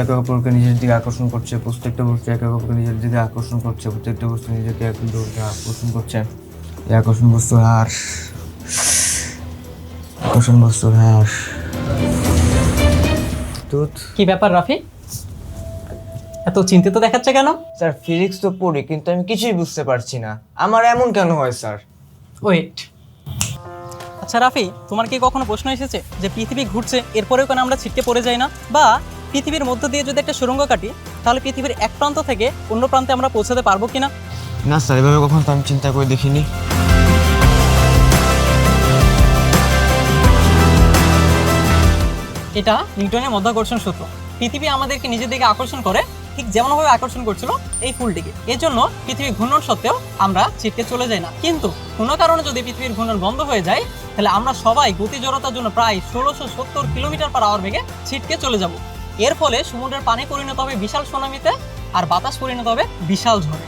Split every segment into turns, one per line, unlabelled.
একে অপরকে নিজের দিকে আকর্ষণ করছে প্রত্যেকটা বস্তু একে অপরকে নিজের দিকে আকর্ষণ করছে প্রত্যেকটা বস্তু নিজেকে একে আকর্ষণ করছে। এই আকর্ষণ বস্তু হ্রাস আকর্ষণ বস্তু হ্রাস
কি ব্যাপার রাফি? এত চিন্তিত দেখাচ্ছে কেন?
স্যার ফিজিক্স তো পড়ি কিন্তু আমি কিছুই বুঝতে পারছি না। আমার এমন কেন হয় স্যার?
ওয়েট আচ্ছা রাফি তোমার কি কখনো প্রশ্ন এসেছে যে পৃথিবী ঘুরছে এরপরেও কেন আমরা ছিটকে পড়ে যাই না? বা পৃথিবীর মধ্য দিয়ে যদি একটা সুড়ঙ্গ কাটি তাহলে পৃথিবীর এক প্রান্ত থেকে অন্য প্রান্তে আমরা পৌঁছাতে পারব কিনা?
না স্যার এভাবে কখনো তো আমি চিন্তা করে দেখিনি।
এটা নিউটনের মধ্যাকর্ষণ সূত্র। পৃথিবী আমাদেরকে নিজের দিকে আকর্ষণ করে ঠিক যেমনভাবে আকর্ষণ করছিল এই ফুলটিকে। এর জন্য পৃথিবী ঘূর্ণন সত্ত্বেও আমরা ছিটকে চলে যাই না। কিন্তু কোনো কারণে যদি পৃথিবীর ঘূর্ণন বন্ধ হয়ে যায় তাহলে আমরা সবাই গতি জড়তার জন্য প্রায় ষোলোশো সত্তর কিলোমিটার পার আওয়ার বেগে ছিটকে চলে যাব। এর ফলে সমুদ্রের পানি পরিণত হবে বিশাল সুনামিতে আর বাতাস পরিণত হবে বিশাল ঝড়ে।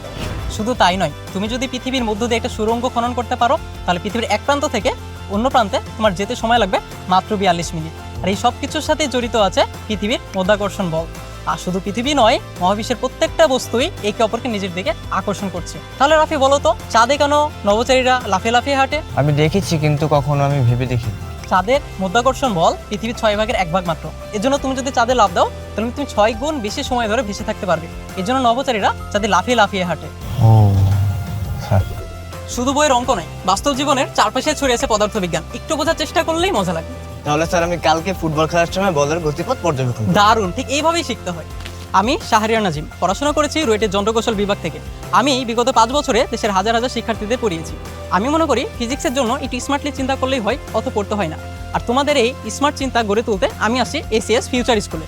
শুধু তাই নয়, তুমি যদি পৃথিবীর মধ্য দিয়ে একটা সুরঙ্গ খনন করতে পারো, তাহলে পৃথিবীর এক প্রান্ত থেকে অন্য প্রান্তে তোমার যেতে সময় লাগবে মাত্র বিয়াল্লিশ মিনিট। আর এই সব কিছুর সাথে জড়িত আছে পৃথিবীর মধ্যাকর্ষণ বল। আর শুধু পৃথিবী নয়, মহাবিশ্বের প্রত্যেকটা বস্তুই একে অপরকে নিজের দিকে আকর্ষণ করছে। তাহলে রাফি, বলো তো, চাঁদে কেন নভোচারীরা লাফিয়ে লাফিয়ে হাঁটে?
আমি দেখেছি, কিন্তু কখনো আমি ভেবে দেখি
চাঁদের মধ্যাকর্ষণ বল পৃথিবীর ছয় ভাগের এক ভাগ মাত্র। এর জন্য তুমি যদি চাঁদে লাভ দাও তাহলে তুমি ছয় গুণ বেশি সময় ধরে ভেসে থাকতে পারবে। এর জন্য নভোচারীরা চাঁদে লাফিয়ে লাফিয়ে হাঁটে। শুধু বইয়ের অঙ্ক নয় বাস্তব জীবনের চারপাশে ছড়িয়েছে পদার্থবিজ্ঞান। একটু বোঝার চেষ্টা করলেই মজা লাগে।
তাহলে স্যার আমি কালকে ফুটবল খেলার সময় বলের গতিপথ পর্যবেক্ষণ করব।
দারুণ ঠিক এইভাবেই শিখতে হয়। আমি শাহরিয়ার নাজিম। পড়াশোনা করেছি রুয়েটের যন্ত্রকৌশল বিভাগ থেকে। আমি বিগত পাঁচ বছরে দেশের হাজার হাজার শিক্ষার্থীদের পড়িয়েছি। আমি মনে করি ফিজিক্সের জন্য একটু স্মার্টলি চিন্তা করলেই হয়, অত পড়তে হয় না। আর তোমাদের এই স্মার্ট চিন্তা গড়ে তুলতে আমি আসি এসিএস ফিউচার স্কুলে